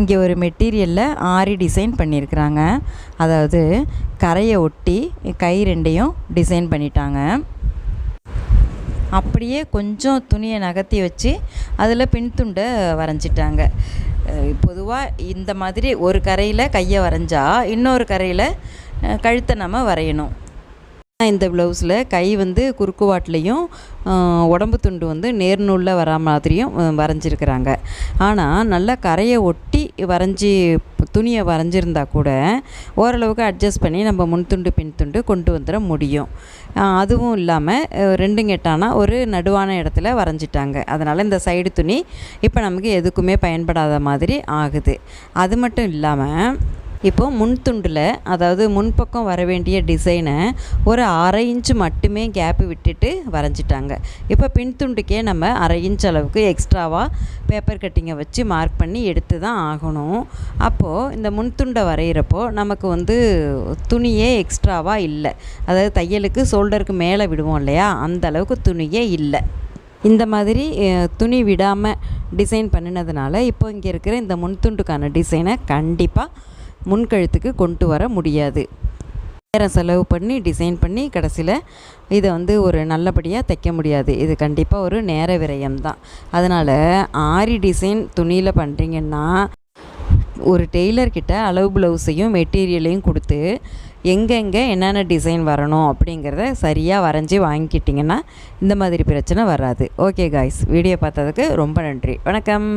இங்கே ஒரு மெட்டீரியலில் ஆரி டிசைன் பண்ணியிருக்கிறாங்க. அதாவது கரையை ஒட்டி கை ரெண்டையும் டிசைன் பண்ணிட்டாங்க. அப்படியே கொஞ்சம் துணியை நகர்த்தி வச்சு அதில் பின்துண்டை வரைஞ்சிட்டாங்க. பொதுவாக இந்த மாதிரி ஒரு கரையில் கையை வரைஞ்சா இன்னொரு கரையில் கழுத்தை நம்ம வரையணும். இந்த ப்ளவுஸில் கை வந்து குறுக்கு வாட்டிலையும் உடம்பு துண்டு வந்து நேர்நூலில் வரா மாதிரியும் வரைஞ்சிருக்கிறாங்க. ஆனால் நல்லா கரையை ஒட்டி வரைஞ்சி துணியை வரைஞ்சிருந்தா கூட ஓரளவுக்கு அட்ஜஸ்ட் பண்ணி நம்ம முன் துண்டு பின் துண்டு கொண்டு வந்துட முடியும். அதுவும் இல்லாமல் ரெண்டும் கெட்டானா ஒரு நடுவான இடத்துல வரைஞ்சிட்டாங்க. அதனால் இந்த சைடு துணி இப்போ நமக்கு எதுக்குமே பயன்படாத மாதிரி ஆகுது. அது மட்டும் இல்லாமல் இப்போ முன் துண்டில் அதாவது முன்பக்கம் வர வேண்டிய டிசைனை ஒரு அரை இன்ச்சு மட்டுமே கேப்பு விட்டுட்டு வரைஞ்சிட்டாங்க. இப்போ பின் துண்டுக்கே நம்ம அரை இன்ச் அளவுக்கு எக்ஸ்ட்ராவாக பேப்பர் கட்டிங்கை வச்சு மார்க் பண்ணி எடுத்து தான் ஆகணும். அப்போது இந்த முன் துண்டை வரைகிறப்போ நமக்கு வந்து துணியே எக்ஸ்ட்ராவாக இல்லை. அதாவது தையலுக்கு ஷோல்டருக்கு மேலே விடுவோம் இல்லையா? அந்த அளவுக்கு துணியே இல்லை. இந்த மாதிரி துணி விடாமல் டிசைன் பண்ணினதுனால இப்போ இங்கே இருக்கிற இந்த முன்துண்டுக்கான டிசைனை கண்டிப்பாக முன்கழுத்துக்கு கொண்டு வர முடியாது. நேரம் செலவு பண்ணி டிசைன் பண்ணி கடைசியில் இதை வந்து ஒரு நல்லபடியாக தைக்க முடியாது. இது கண்டிப்பாக ஒரு நேர விரயம் தான். அதனால் ஆரி டிசைன் துணியில் பண்ணுறீங்கன்னா ஒரு டெய்லர்கிட்ட அளவு ப்ளவுஸையும் மெட்டீரியலையும் கொடுத்து எங்கெங்கே என்னென்ன டிசைன் வரணும் அப்படிங்கிறத சரியாக வரைஞ்சி வாங்கிக்கிட்டிங்கன்னா இந்த மாதிரி பிரச்சனை வராது. ஓகே காய்ஸ் வீடியோ பார்த்ததுக்கு ரொம்ப நன்றி. வணக்கம்.